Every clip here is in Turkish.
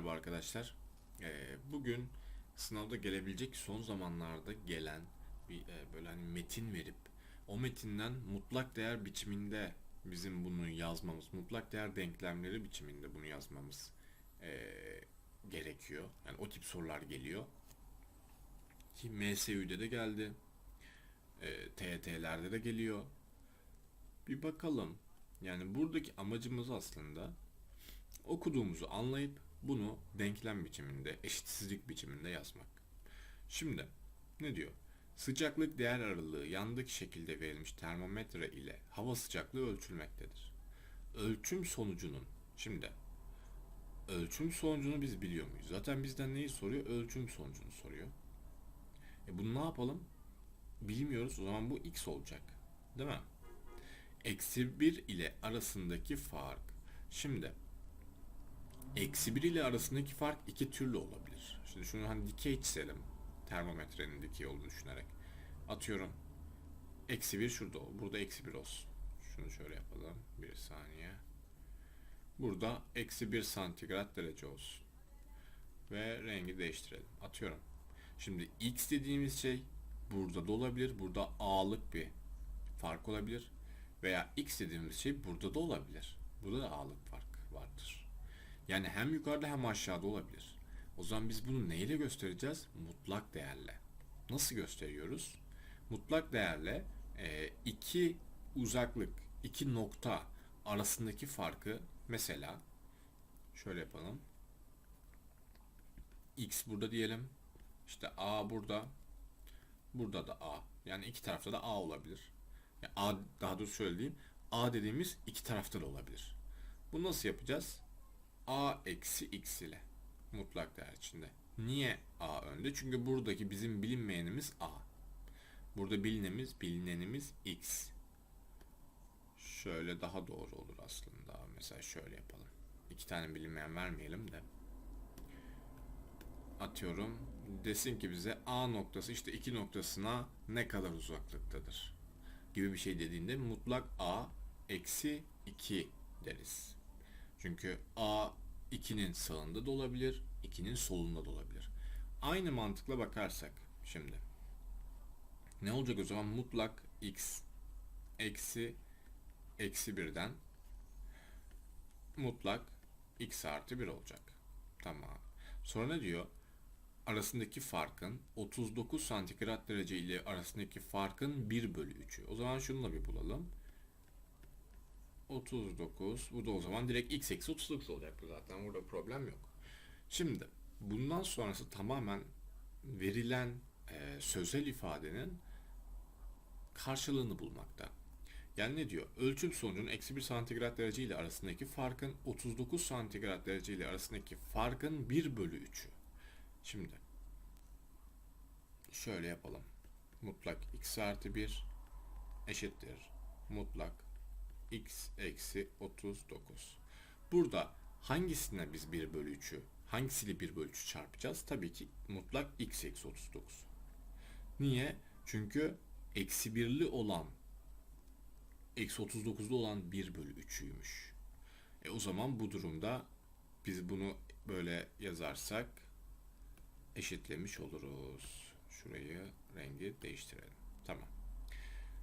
merhaba arkadaşlar. Ee, bugün sınavda gelebilecek son zamanlarda gelen bir e, böyle hani metin verip o metinden mutlak değer biçiminde bizim bunu yazmamız, mutlak değer denklemleri biçiminde bunu yazmamız e, gerekiyor. Yani o tip sorular geliyor. Ki MSÜ'de de geldi. E, TYT'lerde de geliyor. Bir bakalım. Yani buradaki amacımız aslında okuduğumuzu anlayıp bunu denklem biçiminde, eşitsizlik biçiminde yazmak. Şimdi ne diyor? Sıcaklık değer aralığı yandaki şekilde verilmiş termometre ile hava sıcaklığı ölçülmektedir. Ölçüm sonucunun şimdi ölçüm sonucunu biz biliyor muyuz? Zaten bizden neyi soruyor? Ölçüm sonucunu soruyor. E bunu ne yapalım? Bilmiyoruz. O zaman bu x olacak. Değil mi? Eksi 1 ile arasındaki fark. Şimdi Eksi 1 ile arasındaki fark iki türlü olabilir. Şimdi şunu hani dikey çizelim. Termometrenin dikey olduğunu düşünerek. Atıyorum. Eksi 1 şurada. Burada eksi 1 olsun. Şunu şöyle yapalım. Bir saniye. Burada eksi 1 santigrat derece olsun. Ve rengi değiştirelim. Atıyorum. Şimdi x dediğimiz şey burada da olabilir. Burada a'lık bir fark olabilir. Veya x dediğimiz şey burada da olabilir. Burada da a'lık fark vardır. Yani hem yukarıda hem aşağıda olabilir. O zaman biz bunu neyle göstereceğiz? Mutlak değerle. Nasıl gösteriyoruz? Mutlak değerle e, iki uzaklık, iki nokta arasındaki farkı mesela şöyle yapalım. X burada diyelim. İşte A burada. Burada da A. Yani iki tarafta da A olabilir. Yani A daha doğrusu şöyle diyeyim. A dediğimiz iki tarafta da olabilir. Bu nasıl yapacağız? A eksi x ile mutlak değer içinde. Niye a önde? Çünkü buradaki bizim bilinmeyenimiz a. Burada bilinemiz, bilinenimiz x. Şöyle daha doğru olur aslında. Mesela şöyle yapalım. İki tane bilinmeyen vermeyelim de. Atıyorum. Desin ki bize a noktası işte iki noktasına ne kadar uzaklıktadır? Gibi bir şey dediğinde mutlak a eksi 2 deriz. Çünkü A 2'nin sağında da olabilir, 2'nin solunda da olabilir. Aynı mantıkla bakarsak şimdi. Ne olacak o zaman? Mutlak x eksi eksi 1'den mutlak x artı 1 olacak. Tamam. Sonra ne diyor? Arasındaki farkın 39 santigrat derece ile arasındaki farkın 1 bölü 3'ü. O zaman şunu da bir bulalım. 39. Bu da o zaman direkt x eksi 39 olacaktı zaten. Burada problem yok. Şimdi bundan sonrası tamamen verilen e, sözel ifadenin karşılığını bulmakta. Yani ne diyor? Ölçüm sonucunun eksi 1 santigrat derece ile arasındaki farkın 39 santigrat derece ile arasındaki farkın 1 bölü 3'ü. Şimdi şöyle yapalım. Mutlak x artı 1 eşittir. Mutlak x eksi 39. Burada hangisine biz 1 bölü 3'ü, hangisiyle 1 bölü 3'ü çarpacağız? Tabii ki mutlak x eksi 39. Niye? Çünkü eksi 1'li olan eksi 39'lu olan 1 bölü 3'üymüş. E o zaman bu durumda biz bunu böyle yazarsak eşitlemiş oluruz. Şurayı rengi değiştirelim. Tamam.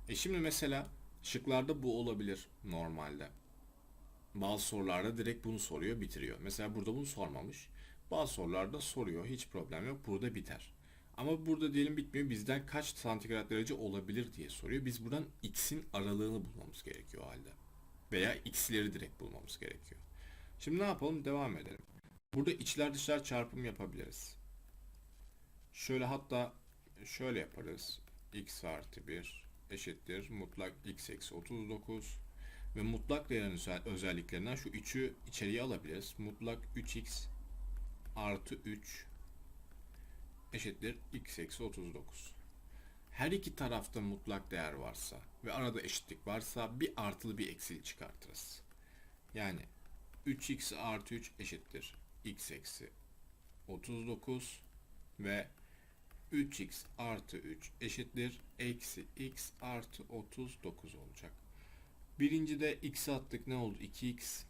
E şimdi mesela Şıklarda bu olabilir normalde. Bazı sorularda direkt bunu soruyor, bitiriyor. Mesela burada bunu sormamış. Bazı sorularda soruyor, hiç problem yok. Burada biter. Ama burada diyelim bitmiyor. Bizden kaç santigrat derece olabilir diye soruyor. Biz buradan x'in aralığını bulmamız gerekiyor o halde. Veya x'leri direkt bulmamız gerekiyor. Şimdi ne yapalım? Devam edelim. Burada içler dışlar çarpım yapabiliriz. Şöyle hatta şöyle yaparız. x artı 1 eşittir mutlak x eksi 39 ve mutlak değerin özelliklerinden şu 3'ü içeriye alabiliriz. Mutlak 3x artı 3 eşittir x eksi 39. Her iki tarafta mutlak değer varsa ve arada eşitlik varsa bir artılı bir eksili çıkartırız. Yani 3x artı 3 eşittir x eksi 39 ve 3x artı 3 eşittir eksi x artı 39 olacak. Birinci de x attık ne oldu? 2x.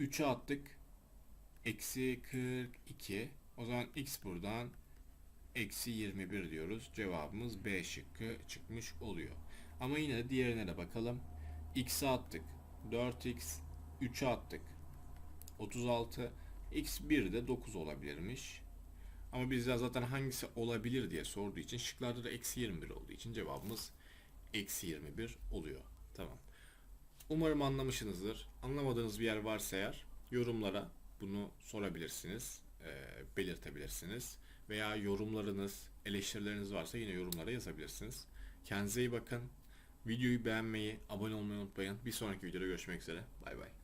3'e attık. Eksi 42. O zaman x buradan eksi 21 diyoruz. Cevabımız B şıkkı çıkmış oluyor. Ama yine de diğerine de bakalım. X'e attık. 4x 3'e attık. 36. X 1 de 9 olabilirmiş. Ama bizden zaten hangisi olabilir diye sorduğu için şıklarda da eksi 21 olduğu için cevabımız eksi 21 oluyor. Tamam. Umarım anlamışsınızdır. Anlamadığınız bir yer varsa eğer yorumlara bunu sorabilirsiniz, eee, belirtebilirsiniz. Veya yorumlarınız, eleştirileriniz varsa yine yorumlara yazabilirsiniz. Kendinize iyi bakın. Videoyu beğenmeyi, abone olmayı unutmayın. Bir sonraki videoda görüşmek üzere. Bay bay.